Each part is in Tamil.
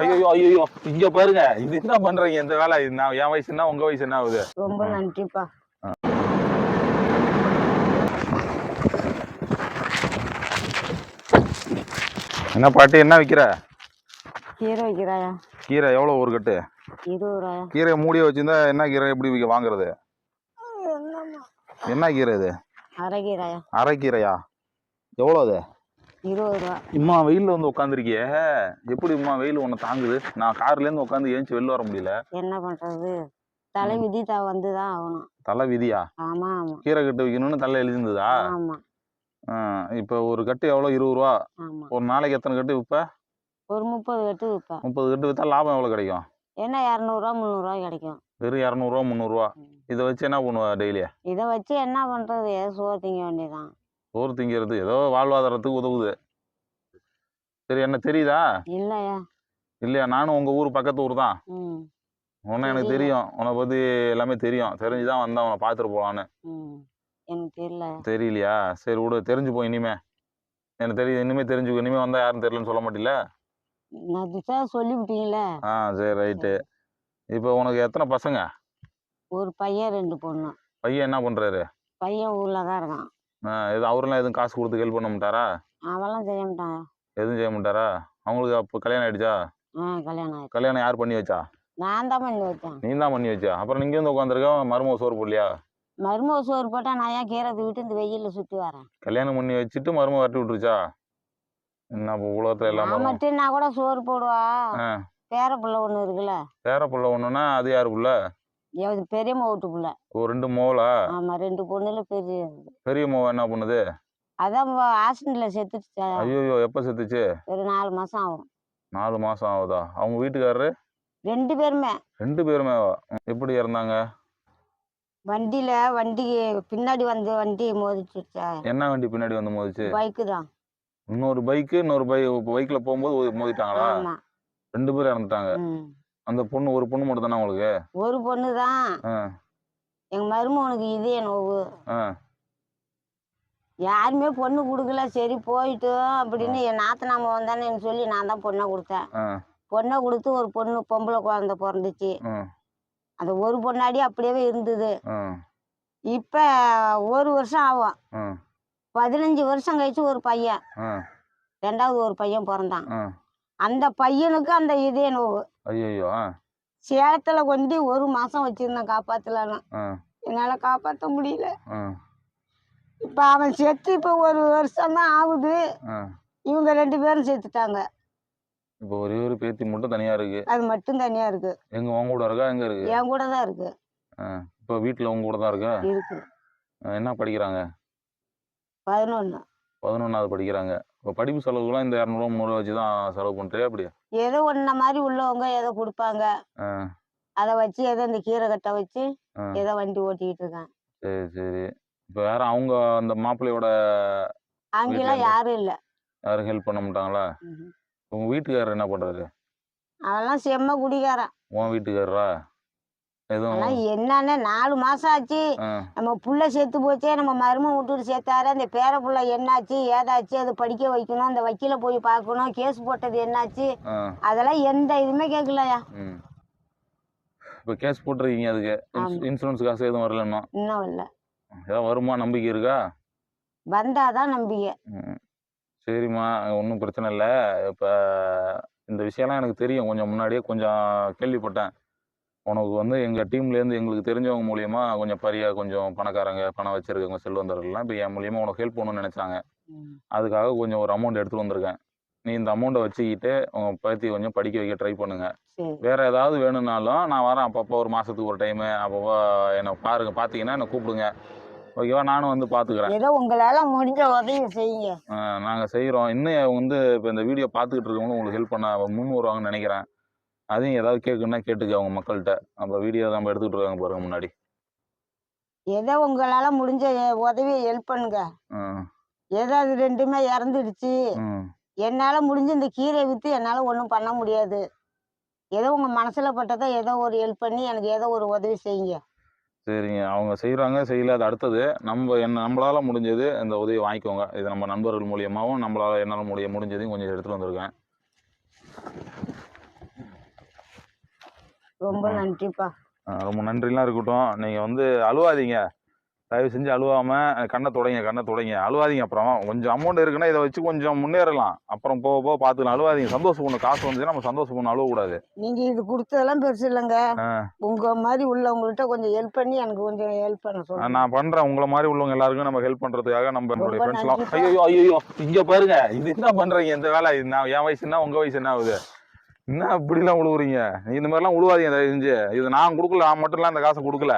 ஐயோ ஐயோ இங்க பாருங்க. இது என்ன பண்றீங்க இந்த வேலை? இது நான் என் வயசு என்ன உங்க வயசு என்ன ஆகுது? ரொம்ப நன்றிப்பா. என்ன பாட்டி என்ன விக்கிற? கீரை வைக்கிறாயா? கீரை எவ்வளவு ஒரு கட்டு? இருபது ரூபாயா கீரையை மூடிய வச்சிருந்தா என்ன கீரை எப்படி விக்க வாங்குறது? என்ன கீரை இது? அரைக்கீரையா? அரைக்கீரையா? எவ்வளோ அது? இருபது ரூபா. இம்மா வெயில்ல வந்து உட்காந்துருக்கியே எப்படி இம்மா வெயில் உன்னை தாங்குது? நான் கார்ல இருந்து உட்காந்து ஏஞ்சி வெளில வர முடியல. என்ன பண்றது? தலை விதி த வந்துதான் ஆகணும். தலை விதியா? ஆமா ஆமா. கீரை கட்டு வைக்கணும்னு தலை எழுதிருந்ததா? ஆமா. இப்போ ஒரு கட்டு எவ்வளோ? இருபது ரூபா. ஒரு நாளைக்கு எத்தனை கட்டு விற்ப? ஒரு முப்பது கட்டு விற்பேன் முப்பது கட்டு விற்றா லாபம் எவ்வளோ கிடைக்கும்? என்ன இரநூறுவா முந்நூறுரூவா கிடைக்கும். வெறும் இரநூறுவா முந்நூறுரூவா இதை வச்சு என்ன பண்ணுவ டெய்லி இதை வச்சு என்ன பண்றது? சோறு திங்க வேண்டியதான் சோறு திங்கிறது ஏதோ வாழ்வாதாரத்துக்கு உதவுது. சரி என்ன தெரியுதா? இல்லையா? இல்லையா? நானும் உங்கள் ஊர் பக்கத்து ஊர் தான். உன்னை எனக்கு. தெரியும். உன்னை பற்றி எல்லாமே தெரியும். தெரிஞ்சு தான் வந்தேன். உன்னை ம். எனக்கு தெரியல. தெரியலையா? சரி விடு. தெரிஞ்சு போ இனிமே. எனக்கு தெரியுது. இனிமே தெரிஞ்சுக்கோ. இனிமே வந்தால் யாரும் தெரியலன்னு சொல்ல மாட்டில நான் திசா சொல்லிவிட்டீங்களே ஆ சரி ரைட்டு. இப்போ உனக்கு எத்தனை பசங்க? ஒரு பையன் ரெண்டு பொண்ணு. பையன் என்ன பண்ணுறாரு பையன் ஊர்ல தான் இருக்கான். எதுவும் அவரெல்லாம் எதுவும் காசு கொடுத்து ஹெல்ப் பண்ண மாட்டாரா? அவெல்லாம் செய்ய மாட்டான் எதுவும் செய்ய மாட்டாரா? அவங்களுக்கு அப்போ கல்யாணம் ஆயிடுச்சா? கல்யாணம் ஆயிடுச்சு. கல்யாணம் யார் பண்ணி வச்சா? நான் தான் பண்ணி வச்சேன். நீ தான் பண்ணி வச்சா? அப்புறம் நீங்க வந்து உட்காந்துருக்க மருமக சோறு போடலையா? மருமக சோறு போட்டா நான் ஏன் கீரை விட்டு இந்த வெயில்ல சுத்தி வரேன்? கல்யாணம் பண்ணி வச்சுட்டு மருமக வரட்டி விட்டுருச்சா? என்ன உலகத்துல எல்லாம் மட்டும் நான் கூட சோறு போடுவா? பேர பிள்ளை ஒண்ணு இருக்குல்ல. பேர புள்ள ஒண்ணுன்னா அது யாரு புள்ள என் பெரியம்மா வீட்டு பிள்ளை. ஒரு ரெண்டு மோவலா ஆமா ரெண்டு பொண்ணுல பெரிய பெரிய மோவ என்ன பண்ணுது? அதான் ஹாஸ்பிட்டல்ல செத்துச்சு ஐயோ எப்ப செத்துச்சு? ஒரு நாலு மாசம் ஆகும். நாலு மாசம் ஆகுதா? அவங்க வீட்டுக்காரரு? ரெண்டு பேருமே. ரெண்டு பேருமே எப்படி இறந்தாங்க? வண்டியில வண்டி பின்னாடி வந்து வண்டி மோதிச்சுச்சா என்ன வண்டி பின்னாடி வந்து மோதிச்சு? பைக்கு தான். இன்னொரு பைக்கு இன்னொரு பை பைக்ல போகும்போது மோதிட்டாங்களா? ரெண்டு பேரும் இறந்துட்டாங்க. அந்த பொண்ணு ஒரு பொண்ணு மட்டும் தானே உங்களுக்கு? ஒரு பொண்ணு தான் எங்க மருமகனுக்கு இதே நோவு யாருமே பொண்ணு கொடுக்கல. சரி போயிட்டோம் அப்படின்னு என் நாத்தனாம வந்தானேன்னு சொல்லி நான் தான் பொண்ணை கொடுத்தேன். பொண்ணை கொடுத்து ஒரு பொண்ணு பொம்பளை குழந்தை பிறந்துச்சு. அந்த ஒரு பொண்ணாடி அப்படியே இருந்தது. இப்போ ஒரு வருஷம் ஆகும். பதினஞ்சு வருஷம் கழிச்சு ஒரு பையன். ரெண்டாவது ஒரு பையன் பிறந்தான். அந்த பையனுக்கு அந்த இதே நோவு ஐயோ சேலத்துல கொண்டு ஒரு மாசம் வச்சிருந்தேன் காப்பாத்தலான்னு. ஆ. என்னால காப்பாத்த முடியல. இப்ப அவன் செத்து இப்ப ஒரு வருஷம் தான் ஆகுது. இவங்க ரெண்டு பேரும் செத்துட்டாங்க. இப்போ ஒரே ஒரு பேத்தி மட்டும் தனியா இருக்கு. அது மட்டும் தனியா இருக்கு. எங்க உங்க கூட இருக்கா? எங்க இருக்கு? என் கூட தான் இருக்கு. இப்போ வீட்டுல உங்க கூட தான் இருக்கா? இருக்கு. என்ன படிக்கிறாங்க? பதினொன்னு. பதினொன்றாவது படிக்கிறாங்க. இப்போ படிப்பு செலவுக்குலாம் இந்த இரநூறுவா முந்நூறுவா வச்சு தான் செலவு பண்ணுறியா அப்படி ஏதோ ஒன்ன மாதிரி உள்ளவங்க ஏதோ கொடுப்பாங்க. அதை வச்சு ஏதோ இந்த கீரை கட்டை வச்சு. ஏதோ வண்டி ஓட்டிக்கிட்டு இருக்கேன் சரி சரி. இப்போ வேற அவங்க அந்த மாப்பிள்ளையோட அங்கெல்லாம்? யாரும் இல்ல. யாரும் ஹெல்ப் பண்ண மாட்டாங்களா. உங்க வீட்டுக்காரர் என்ன பண்றாரு? அவெல்லாம் செம்ம குடிகாரன். உன் வீட்டுக்காரரா? எதுவும் என்னன்னு நாலு மாசம் ஆச்சு. நம்ம புள்ள செத்து போச்சே நம்ம மருமன் விட்டுட்டு சேர்த்தாரு. அந்த பேர புள்ள என்னாச்சு ஏதாச்சு அது படிக்க வைக்கணும் அந்த வக்கீல போய் பார்க்கணும் கேஸ் போட்டது என்னாச்சு? அதெல்லாம் எந்த இதுவுமே கேட்கலையா? இப்போ கேஸ் போட்டிருக்கீங்க அதுக்கு. இன்சூரன்ஸ் காசு எதுவும் வரல இன்னும்? இல்லை ஏதாவது வருமா? நம்பிக்கை இருக்கா? வந்தாதான் நம்பிக்கை. சரிம்மா ஒன்றும் பிரச்சனை இல்லை. இப்போ இந்த விஷயம்லாம் எனக்கு தெரியும். கொஞ்சம் முன்னாடியே கொஞ்சம் கேள்விப்பட்டேன். உனக்கு வந்து எங்கள் டீம்லேருந்து எங்களுக்கு தெரிஞ்சவங்க மூலியமா கொஞ்சம் பரியா கொஞ்சம் பணக்காரங்க பணம் வச்சிருக்கவங்க செல்வந்தர்கள்லாம் இப்போ என் மூலியமா உனக்கு ஹெல்ப் பண்ணணும்னு நினச்சாங்க. அதுக்காக கொஞ்சம் ஒரு அமௌண்ட் எடுத்துகிட்டு வந்திருக்கேன். நீ இந்த அமௌண்ட்டை வச்சுக்கிட்டு உங்கள் பத்தி கொஞ்சம் படிக்க வைக்க ட்ரை பண்ணுங்க. வேற ஏதாவது வேணும்னாலும் நான் வரேன் அப்பப்போ ஒரு மாதத்துக்கு ஒரு டைமு அப்பப்போ என்னை பாருங்க பார்த்தீங்கன்னா என்னை கூப்பிடுங்க. ஓகேவா நானும் வந்து பார்த்துக்கிறேன் ஏதோ உங்களால முடிஞ்ச உதவி செய்யுங்க. நாங்கள் செய்கிறோம் இன்னும் வந்து இப்போ இந்த வீடியோ பார்த்துக்கிட்டு இருக்கவங்களும் உங்களுக்கு ஹெல்ப் பண்ண முன் வருவாங்கன்னு நினைக்கிறேன். அதையும் ஏதாவது கேட்குன்னா கேட்டுக்க அவங்க மக்கள்கிட்ட. நம்ம வீடியோ நம்ம எடுத்துக்கிட்டு இருக்காங்க பாருங்க முன்னாடி. ஏதோ உங்களால முடிஞ்ச உதவி ஹெல்ப் பண்ணுங்க. ஏதோ அது ரெண்டுமே இறந்துடுச்சு. என்னால முடிஞ்ச இந்த கீரை வித்து என்னால ஒன்றும் பண்ண முடியாது. ஏதோ உங்க மனசுல பட்டதை ஏதோ ஒரு ஹெல்ப் பண்ணி எனக்கு ஏதோ ஒரு உதவி செய்யுங்க. சரிங்க. அவங்க செய்கிறாங்க செய்யல அது அடுத்தது. நம்ம என்ன நம்மளால் முடிஞ்சது இந்த உதவி வாங்கிக்கோங்க. இது நம்ம நண்பர்கள் மூலியமாகவும் நம்மளால் என்னால் முடிய முடிஞ்சதையும் கொஞ்சம் எடுத்துகிட்டு வந்திருக்கேன். ரொம்ப. நன்றிப்பா. ரொம்ப நன்றிலாம் இருக்கட்டும். நீங்கள் வந்து அழுவாதீங்க. தயவு செஞ்சு அழுவாம கண்ணை தொடங்க கண்ணை தொடங்க. அழுவாதீங்க அப்புறம். கொஞ்சம் அமௌண்ட் இருக்குன்னா இதை வச்சு கொஞ்சம் முன்னேறலாம். அப்புறம் போக போக பார்த்துக்கலாம். அழுவாதீங்க. சந்தோஷப்படணும். காசு வந்துச்சுன்னா நம்ம சந்தோஷப்படணும். அழுவக்கூடாது. நீங்க இது கொடுத்ததெல்லாம் பெருசு இல்லைங்க. ஆ. உங்க மாதிரி உள்ளவங்கள்ட்ட கொஞ்சம் ஹெல்ப் பண்ணி எனக்கு கொஞ்சம் ஹெல்ப் பண்ண சொல்லுங்க. நான் பண்றேன். உங்களை மாதிரி உள்ளவங்க எல்லாருக்கும் நம்ம ஹெல்ப் பண்றதுக்காக நம்ம என்னுடைய ஃப்ரெண்ட்ஸ்லாம். ஐயோ ஐயோ இங்க பாருங்க. இது என்ன பண்றீங்க? இந்த வேலை. நான் என் வயசு என்ன? உங்க வயசு என்ன ஆகுது? என்ன இப்படிலாம் உழுவுறீங்க? நீ இந்த மாதிரிலாம் உழுவாதீங்க தயவு செஞ்சு. இது நான் கொடுக்கல நான் மட்டும்லாம் இந்த காசை கொடுக்கல.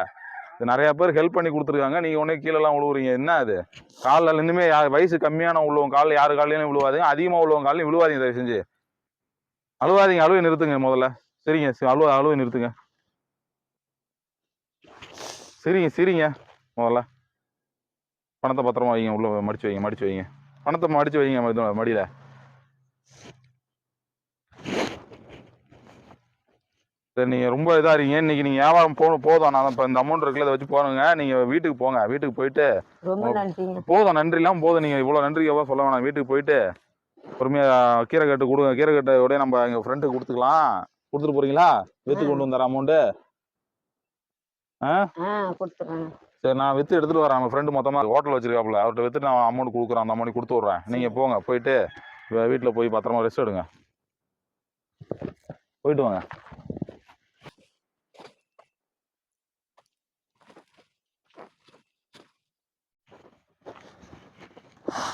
இது நிறையா பேர் ஹெல்ப் பண்ணி கொடுத்துருக்காங்க. நீங்கள் உடனே கீழெல்லாம் உழுவுறீங்க. என்ன அது? காலில் இருந்துமே வயசு கம்மியான உள்ளவங்க காலில் யார் காலையிலையும் விழுவாதீங்க அதிகமாக உள்ளவங்க காலையும் விழுவாதீங்க தயவு செஞ்சு. அழுவாதீங்க அழுவை நிறுத்துங்க முதல்ல. சரிங்க அழுவ அழுவை நிறுத்துங்க. சரிங்க சரிங்க முதல்ல. பணத்தை பத்திரமா வைங்க உள்ள மடிச்சு வைங்க மடிச்சு வைங்க. பணத்தை மடிச்சு வைங்க மடியில் மடியில. சரி நீங்கள் ரொம்ப இதாக இருக்கீங்க. இன்னைக்கு நீங்கள் வியாபாரம் போ போதும். நான் இப்போ இந்த அமௌண்ட் இருக்குல்ல இதை வச்சு போனுங்க நீங்கள் வீட்டுக்கு போங்க. வீட்டுக்கு போயிட்டு போதும். நன்றிலாம் போதும். நீங்கள் இவ்வளோ நன்றி எவ்வளோ சொல்ல வேணாம். வீட்டுக்கு போயிட்டு பொறுமையாக கீரை கட்டு கொடுங்க. கீரை கட்டை உடனே நம்ம எங்கள் ஃப்ரெண்டுக்கு கொடுத்துக்கலாம். கொடுத்துட்டு போறீங்களா? விற்று கொண்டு வந்துடுற அமௌண்ட்டு ஆ? சரி நான் வித்து எடுத்துட்டு வரேன். நம்ம ஃப்ரெண்டு மொத்தமாக ஹோட்டல் வச்சிருக்காப்புல. அவர்கிட்ட வித்து நான் அமௌண்ட் கொடுக்குறேன். அந்த அமௌண்ட் கொடுத்து விட்றேன். நீங்கள் போங்க. போயிட்டு வீட்டில் போய் பத்திரமா ரெஸ்ட் எடுங்க. போயிட்டு வாங்க.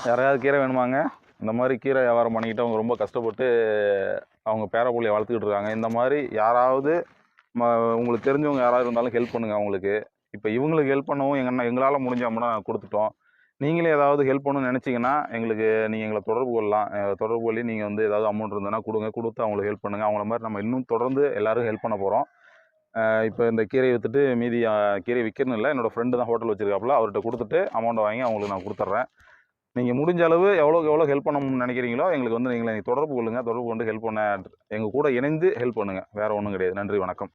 யாரையாவது கீரை வேணுமாங்க? இந்த மாதிரி கீரை வியாபாரம் பண்ணிக்கிட்டு அவங்க ரொம்ப கஷ்டப்பட்டு அவங்க பேரப்பிள்ளையை வளர்த்துக்கிட்டு இருக்காங்க. இந்த மாதிரி யாராவது ம உங்களுக்கு தெரிஞ்சவங்க யாராவது இருந்தாலும் ஹெல்ப் பண்ணுங்க அவங்களுக்கு. இப்போ இவங்களுக்கு ஹெல்ப் பண்ணவும் எங்கன்னா எங்களால் முடிஞ்சோம்னா கொடுத்துட்டோம். நீங்களே ஏதாவது ஹெல்ப் பண்ணணும்னு நினச்சிங்கன்னா எங்களுக்கு நீங்கள் எங்களை தொடர்பு கொள்ளலாம். தொடர்பு கொள்ளி நீங்கள் வந்து ஏதாவது அமௌண்ட் இருந்ததுன்னா கொடுங்க. கொடுத்து அவங்களுக்கு ஹெல்ப் பண்ணுங்கள் அவங்கள மாதிரி நம்ம இன்னும் தொடர்ந்து எல்லாரும் ஹெல்ப் பண்ண போகிறோம் இப்போ இந்த கீரையை விற்றுட்டு மீதி கீரை விற்கிறன்னு இல்லை என்னோடய ஃப்ரெண்டு தான் ஹோட்டல் வச்சுருக்காப்புல அவர்கிட்ட கொடுத்துட்டு அமௌண்ட்டை வாங்கி அவங்களுக்கு நான் கொடுத்துட்றேன். நீங்கள் முடிஞ்ச அளவு எவ்வளோக்கு எவ்வளோ ஹெல்ப் பண்ணணும்னு நினைக்கிறீங்களோ எங்களுக்கு வந்து நீங்கள் தொடர்பு கொள்ளுங்கள் தொடர்பு கொண்டு ஹெல்ப் பண்ண எங்கள் கூட இணைந்து ஹெல்ப் பண்ணுங்கள் வேறு ஒன்றும் கிடையாது. நன்றி வணக்கம்.